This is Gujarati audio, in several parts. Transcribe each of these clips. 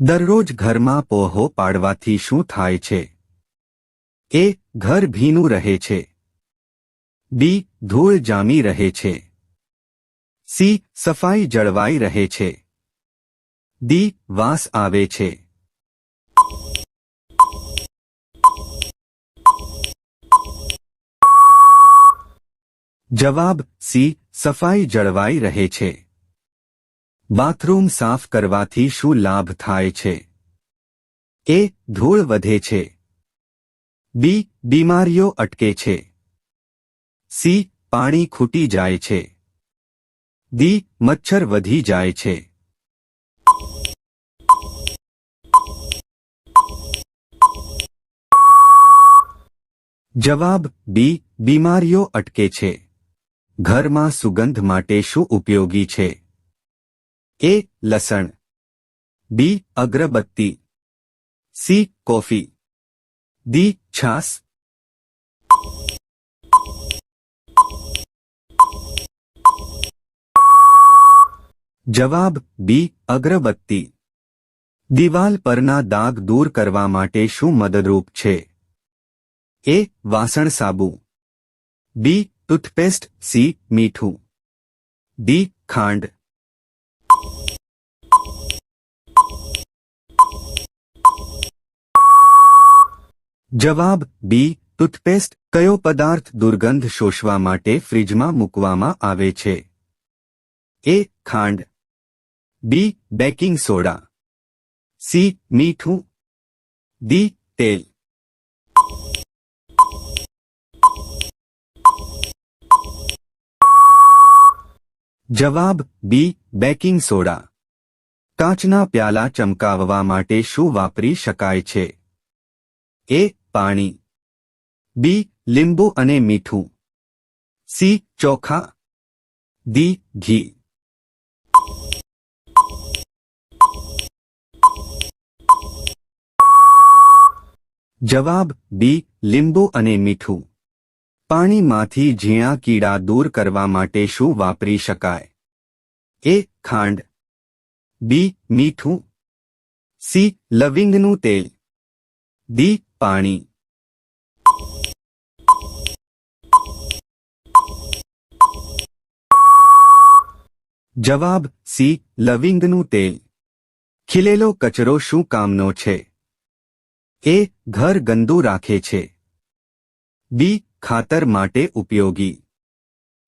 દરરોજ ઘરમાં પોહો પાડવાથી શું થાય છે? એ, ઘર ભીનું રહે છે. બી, ધૂળ જામી રહે છે. સી, સફાઈ જળવાઈ રહે છે. ડી, વાસ આવે છે. જવાબ, સી, સફાઈ જળવાઈ રહે છે. બાથરૂમ સાફ કરવાથી શું લાભ થાય છે? એ, ધૂળ વધે છે. બી, બીમારીઓ અટકે છે. સી, પાણી ખૂટી જાય છે. દી મચ્છર વધી જાય છે. જવાબ, બી, બીમારીઓ અટકે છે. ઘરમાં સુગંધ માટે શું ઉપયોગી છે? એ લસણ. બી અગરબત્તી. C coffee. ડી છાસ જવાબ બી અગરબત્તી. દિવાલ પરના દાગ દૂર કરવા માટે શું મદદરૂપ છે? એ વાસણ સાબુ. B toothpaste. સી મીઠું. ડી ખાંડ. જવાબ બી, ટૂથપેસ્ટ કયો પદાર્થ દુર્ગંધ શોષવા માટે ફ્રિજમાં મૂકવામાં આવે છે? એ, ખાંડ. B, baking soda. સી, મીઠું. ડી, તેલ. જવાબ બી, બેકિંગ સોડા. કાચના પ્યાલા ચમકાવવા માટે શું વાપરી શકાય છે? એ પાણી. બી, લીંબુ અને મીઠું. સી, ચોખા. ડી, ઘી. જવાબ, બી, લીંબુ અને મીઠું. પાણીમાંથી ઝીણા કીડા દૂર કરવા માટે શું વાપરી શકાય? એ, ખાંડ. બી, મીઠું. સી, લવિંગનું તેલ. ડી, પાણી. જવાબ સી, લવિંગનું તેલ. ખીલેલો કચરો શું કામનો છે? એ, ઘર ગંદુ રાખે છે. બી, ખાતર માટે ઉપયોગી.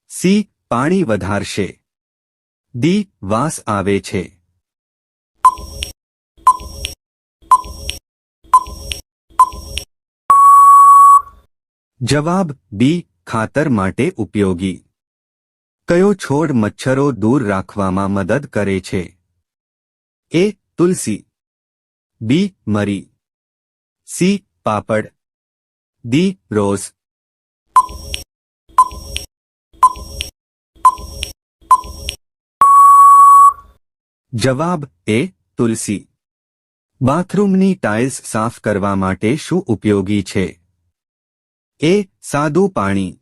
સી, પાણી વધારશે. ડી, વાસ આવે છે. જવાબ બી, ખાતર માટે ઉપયોગી. કયો છોડ મચ્છરો દૂર રાખવામાં મદદ કરે છે? એ, તુલસી. બી, મરી. સી, પાપડ. D, rose. જવાબ, એ, તુલસી. બાથરૂમની ટાઇલ્સ સાફ કરવા માટે શું ઉપયોગી છે? એ, સાદું પાણી.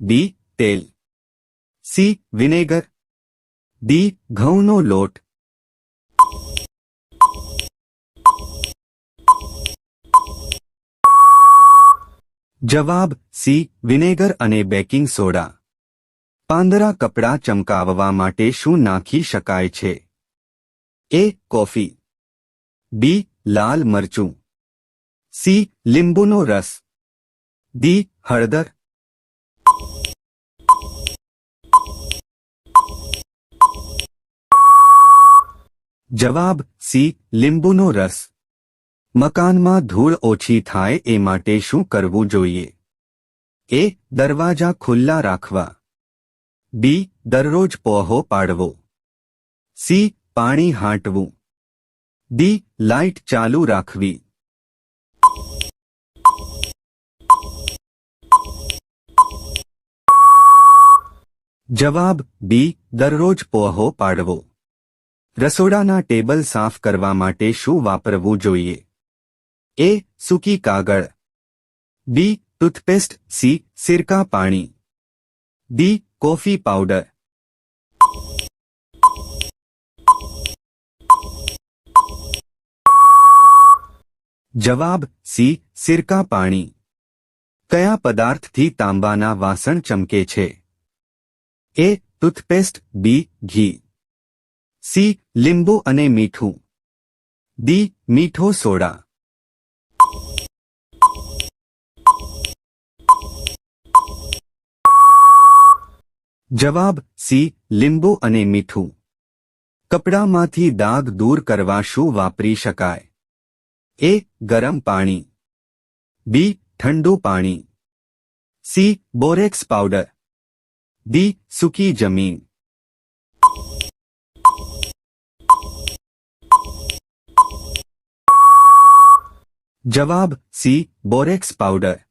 બી, તેલ. C, vinegar. ડી, ઘઉંનો લોટ. જવાબ, સી, વિનેગર અને બેકિંગ સોડા. પાંદરા કપડાં ચમકાવવા માટે શું નાખી શકાય છે? એ, કોફી. બી, લાલ મરચું. સી, લીંબુનો રસ. ડી, હળદર. જવાબ સી લીંબુનો રસ મકાનમાં ધૂળ ઓછી થાય એ માટે શું કરવું જોઈએ એ દરવાજા ખુલ્લા રાખવા બી દરરોજ પોહો પાડવો સી પાણી હાંટવું ડી લાઇટ ચાલુ રાખવી જવાબ બી દરરોજ પોહો પાડવો રસોડાના ટેબલ સાફ કરવા માટે શું વાપરવું જોઈએ? એ. સૂકી કાગળ. બી. ટૂથપેસ્ટ. સી. સિરકા પાણી. ડી. Coffee powder. જવાબ. સી. સિરકા પાણી. કયા પદાર્થથી તાંબાના વાસણ ચમકે છે? એ. ટૂથપેસ્ટ. બી. ઘી. સી, લીંબુ અને મીઠું. ડી, મીઠો સોડા. જવાબ, સી, લીંબુ અને મીઠું. કપડામાંથી દાગ દૂર કરવા શું વાપરી શકાય? એ, ગરમ પાણી. બી, ઠંડુ પાણી. C, borax powder. ડી, સૂકી જમીન. જવાબ સી બોરેક્સ પાવડર.